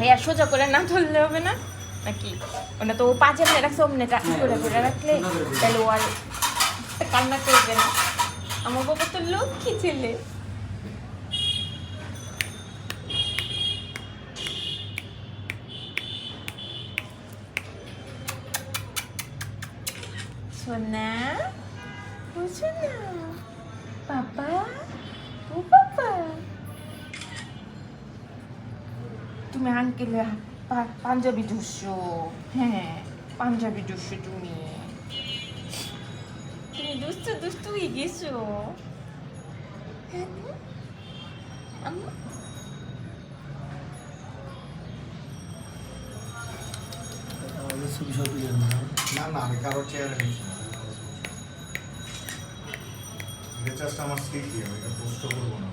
ভাইয়া সোজা করে না ধরলে হবে না? নাকি? ওটা তো ও পাঁচের মেয়ে, রাখছে অমনি করে করে রাখলে তাহলে ও আর কান্না করবে না। আমার বাবা তো লক্ষ্মী ছেলে। সোনা, ও সোনা। পাপা? তুমি আঙ্কেলের পা- পাঞ্জাবি ধরছো হ্যাঁ পাঞ্জাবি ধরছো তুমি তুমি দুষ্ট দুষ্ট হয়ে গেছো হ্যাঁ না? না আমি কারোর চেয়ারে আমার স্মৃতি আমি এটা পোস্ট করব না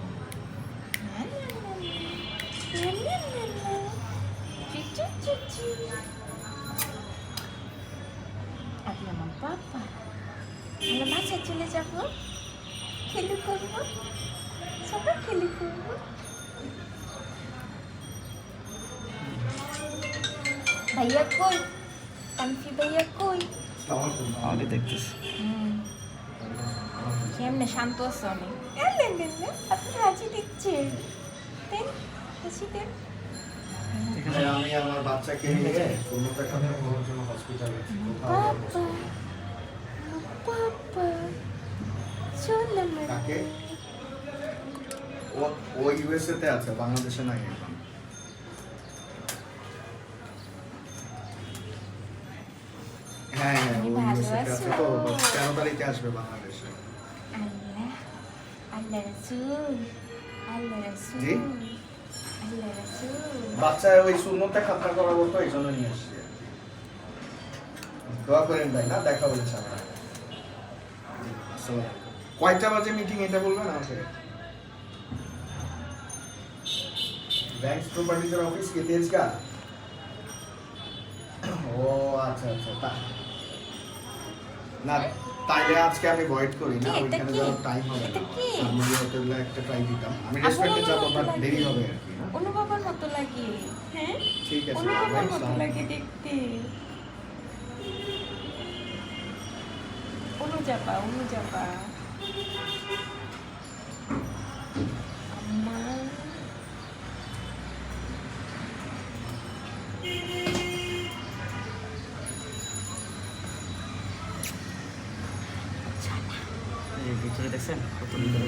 আপনি আমার বাবা আমরা বাসায় চলে যাব খেলু করব সবাই খেলু করব ভাইয়া কই? কানফি ভাইয়া কই আমাকে দেখতেছি কেমনে শান্ত আছে অনেক হাসি দিচ্ছেন দেন হাসি ভাই, আমি আমার বাচ্চাকে নিয়ে ষোলোটা খাবার জন্য হসপিটালে ও আছে বাংলাদেশে নাই এখন। হ্যাঁ হ্যাঁ ও আছে তো তেরো তারিখে আসবে বাংলাদেশে। আল্লাহ আল্লাহ রসুল জি? আল্লাহ রসুল। বাচ্চা ওই শূন্যতে খাতা করাবো তো এই জন্য নিয়ে আসছি। দোয়া করেন ভাই, না? দেখা আসসালামু আলাইকুম। কয়টা বাজে মিটিং এটা বলবেন আমাকে? ব্যাংকস প্রপার্টিজের অফিস কে, তেজগা? ও আচ্ছা আচ্ছা তা। না তাইলে আজকে আমি ভয়েড করি না ওইখানে যাওয়ার টাইম হবে না? আমি হোটেলে একটা ট্রাই দিতাম। আমি রেস্টুরেন্টে যাব বাট দেরি হবে আর কি অনুভবের মতো লাগে। হ্যাঁ? ঠিক আছে অনুভবের মতো। লাগে দেখতে। অনুজাপা অনুজাপা দেখছেন? কত ভিতরে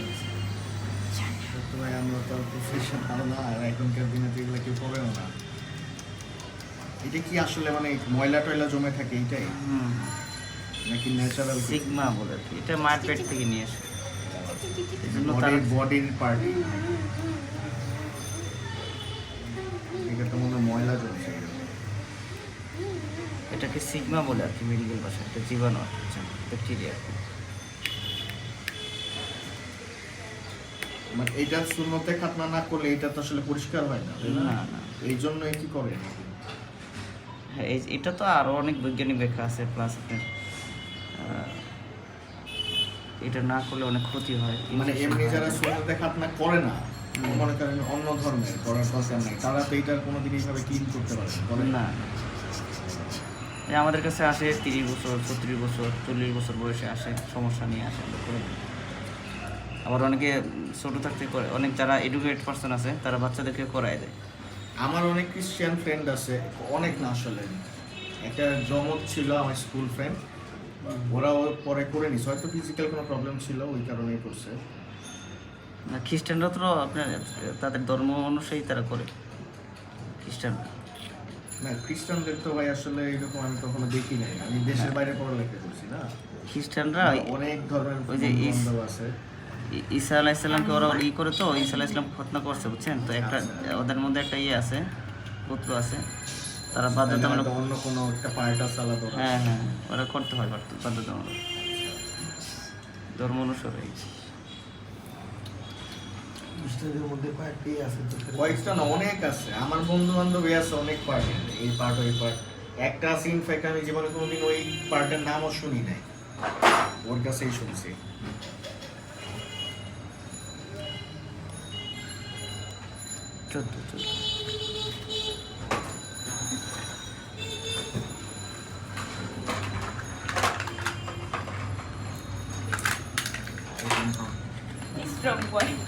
তো ভাই আমরা তো প্রফেশনাল না আর এখনকার দিনে তো এগুলো কেউ করেও না। এটা কি আসলে মানে ময়লা টয়লা জমে থাকে নাকি ন্যাচারাল সিগমা বলে এটা থেকে নিয়ে আসে। তার বডির পার্ট এটা তো মনে ময়লা জমছে। এটাকে সিগমা বলে আর কি মেডিকেল ভাষায় এটা জীবাণু ব্যাকটেরিয়া আর কি মানে শূন্যতে খাতনা না করলে এটা তো আসলে পরিষ্কার হয় না না, না। এই জন্যই কি করে হ্যাঁ এটা তো আরও অনেক বৈজ্ঞানিক ব্যাখ্যা আছে প্লাস আপনার এটা না করলে অনেক ক্ষতি হয়। মানে এমনি যারা শূন্যতে খাতনা করে না মনে করেন অন্য ধর্মের করার নেই তারা তো এটার কোনোদিন এইভাবে ক্লিন করতে পারে না করে না। এই আমাদের কাছে আসে তিরিশ বছর ছত্রিশ বছর চল্লিশ বছর বয়সে আসে সমস্যা নিয়ে আসে করে। আবার অনেকে ছোট থাকতে করে অনেক যারা এডুকেটেড পার্সন আছে তারা বাচ্চাদেরকে করায় দেয়। আমার অনেক ক্রিশ্চিয়ান ফ্রেন্ড আছে অনেক না আসলে। একটা জমক ছিল আমার স্কুল ফ্রেন্ড ওরা ওর পরে করে নিছে হয়তো ফিজিক্যাল কোনো প্রবলেম ছিল ওই কারণেই করছে। না খ্রিস্টানরা তো আপনার তাদের ধর্ম অনুযায়ী তারা করে। খ্রিস্টান না খ্রিস্টানদের তো ভাই আসলে এরকম আমি কখনো দেখি নাই। আমি দেশের বাইরে পড়ালেখা করছি না। খ্রিস্টানরা অনেক ধর্মের ওই যে আছে। ঈসা আলাইসাল্লামকে ওরা ই করে তো ঈসা আলাইসাল্লাম খতনা করছে বুঝছেন? তো একটা। ওদের মধ্যে একটা ইয়ে আছে পুত্র আছে তারা বাধ্যতামূলক অন্য কোনো একটা পার্ট আছে আলাদা হ্যাঁ হ্যাঁ ওরা করতে হয় বাধ্য- বাধ্যতামূলক। ধর্ম অনুসারে। খ্রিস্টানদের মধ্যে কয়েকটি আছে কয়েকটা না অনেক আছে। আমার বন্ধু বান্ধব আছে অনেক পার্ট এই পার্ট ওই পার্ট একটা আছে ইনফ্যাক্ট আমি জীবনে কোনোদিন ওই পার্টের নামও শুনি নাই। ওর কাছেই শুনছি। চোদ্দ চোদ্দ স্ট্রং পয়েন্ট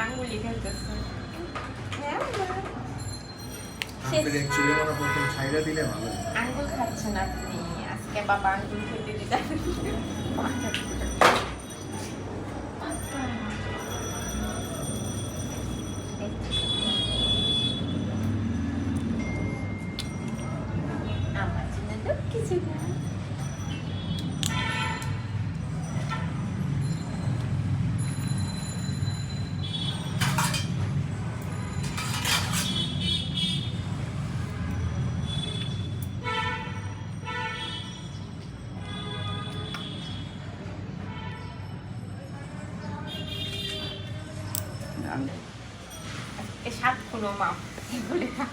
আঙুলি খেলতেছে। আপনি অ্যাকচুয়ালি আমার আঙ্গুল খাচ্ছেন আপনি। আজকে বাবা আঙ্গুল খেতে দিতে মাপ বলে না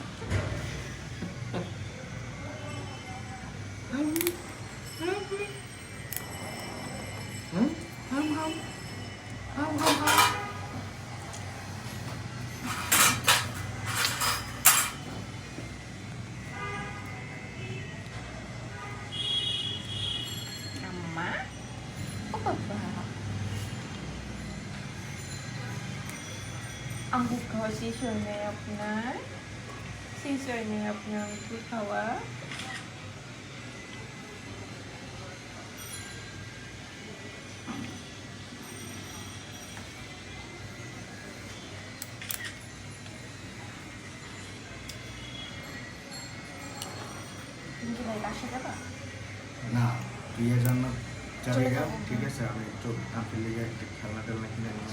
হুম? আম্মা ও বাবা আঙ্গুর খাওয়া শেষ হয় নাই আপনার শেষ হয় নাই আপনার আঙ্গুর খাওয়া তুমি কি ভাই বাসা যাবা না বিয়ের জন্য চলে চলে ঠিক আছে? আমি একটু কাপের লিগে একটা খেলনা টেলনা কিনে নিয়ে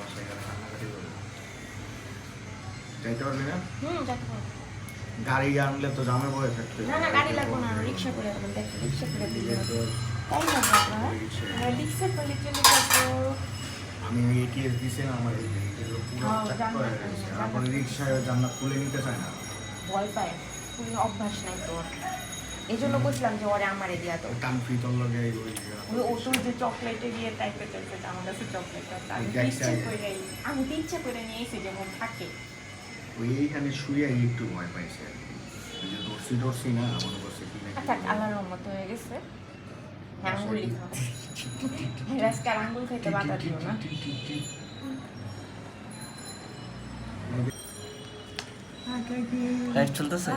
বাসায় গেলে কান্নাকাটি করব। যাইতে পারবি না? হুম গাড়ি আনলে তো জামে বয়ে থাকতে না না গাড়ি লাগবো না রিক্সা করে যাবেন দেখ রিক্সা করে দিলে তো তাই না বাবা আমরা রিক্সা। করে চলে যাব আমি ওই এটিএস দিছি না আমার এই পুরো হ্যাঁ, চাক করে গেছে জান্নাত। খুলে নিতে চায় না। ভয় পায় কোনো অভ্যাস নাই তোর এই জন্য বলছিলাম যে ওরে আমারে দিয়া তো কান ফিতল লগে ওই ও তোর যে চকলেটে দিয়ে টাইপের চলছে আমার কাছে চকলেট আছে। আমি তো ইচ্ছে করে আমি তো ইচ্ছে করে নিয়ে এসেছি যেমন থাকে। ওই এইখানে শুয়ে একটু ভয় পাইছে আর কি। ওই যে দর্শি দর্শি না আমার কাছে কি নাকি আচ্ছা আল্লাহর রহমত হয়ে গেছে। আঙ্গুলি খাও। আঙ্গুল খেতে বাধা দিও না। লাইট চলতেছে?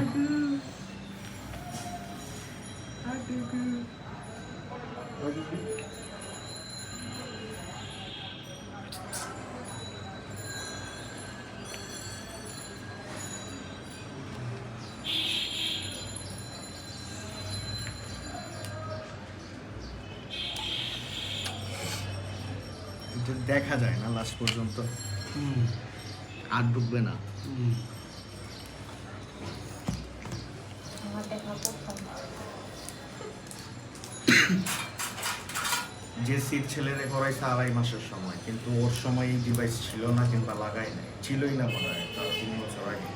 এটা দেখা যায় না লাস্ট পর্যন্ত। আর ডুববে না। আমার দেখা প্রথম। যে সিট ছেলেরে করাইছে আড়াই মাসের সময় কিন্তু ওর সময় এই ডিভাইস ছিল না কিংবা লাগাই নাই। ছিলই না মনে হয় তার তিন বছর আগে।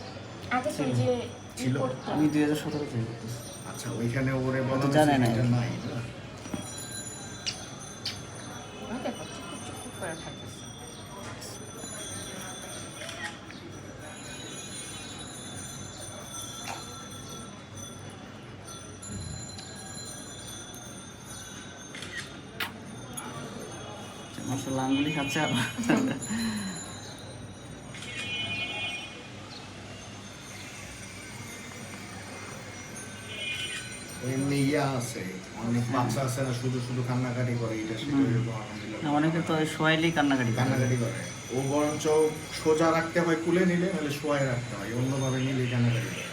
ছিল। আমি দুই হাজার সতেরো আচ্ছা ওইখানে ওরে বলা জানে না। নাই। মাসাল্লাহ আঙ্গুলি খাচ্ছে আর এমনি ইয়া আছে অনেক বাচ্চা আছে না শুধু শুধু কান্নাকাটি করে এটা সেটা এরকম অনেকে তো শোয়াইলেই কান্নাকাটি কান্নাকাটি করে। ও বরঞ্চ সোজা রাখতে হয় কুলে নিলে নাহলে শোয়ায় রাখতে হয় অন্যভাবে নিলে কান্নাকাটি করে।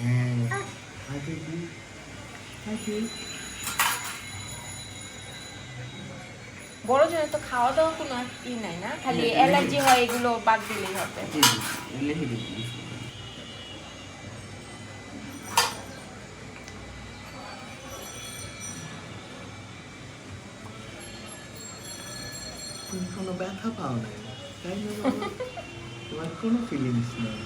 হ্যাঁ। বড় জনের তো খাওয়া দাওয়া কোনো ই নাই না? খালি অ্যালার্জি হয় এগুলো বাদ দিলেই হবে। লিখে দিচ্ছি তুমি কোনো ব্যথা পাও নাই? তাই না তোমার কোনো ফিলিংস নেই।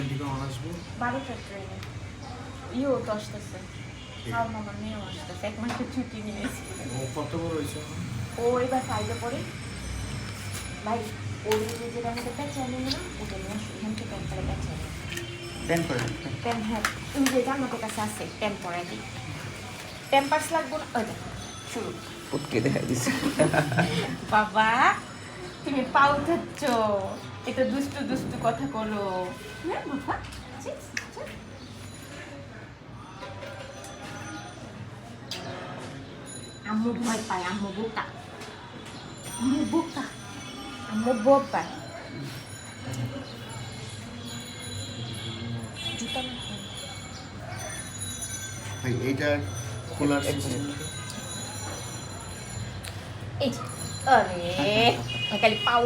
আন্টি কখন আসব? বারোটার ট্রেনে ইও মেয়েও আসতেছে। এক মাসের ছুটি নিয়েছি। ও কত বড় হয়েছে ও এবার ফাইভে পড়ে। ভাই ওর যেটা আমাদের প্যাচ আনি না ওটা নিয়ে এখান থেকে প্যান্ট পরে প্যাচ আনি প্যান করে? প্যান্ট হ্যাঁ। তুমি যেটা আমাদের কাছে আছে প্যান্ট পরে দিই টেম্পার্স লাগবো না? ওই দেখো শুরু। পুটকে দেখা দিচ্ছে বাবা তুমি পাও ধরছ এটা দুষ্টু দুষ্টু কথা করো হ্যাঁ বাবা ছি, ছি। আম্মু ভয় পায় আম্মু বোকা আম্মু বোকা আম্মু বোকা জুতা না ভাই এইটা খোলার এক মিনিট। এই যে, আরে খালি পাও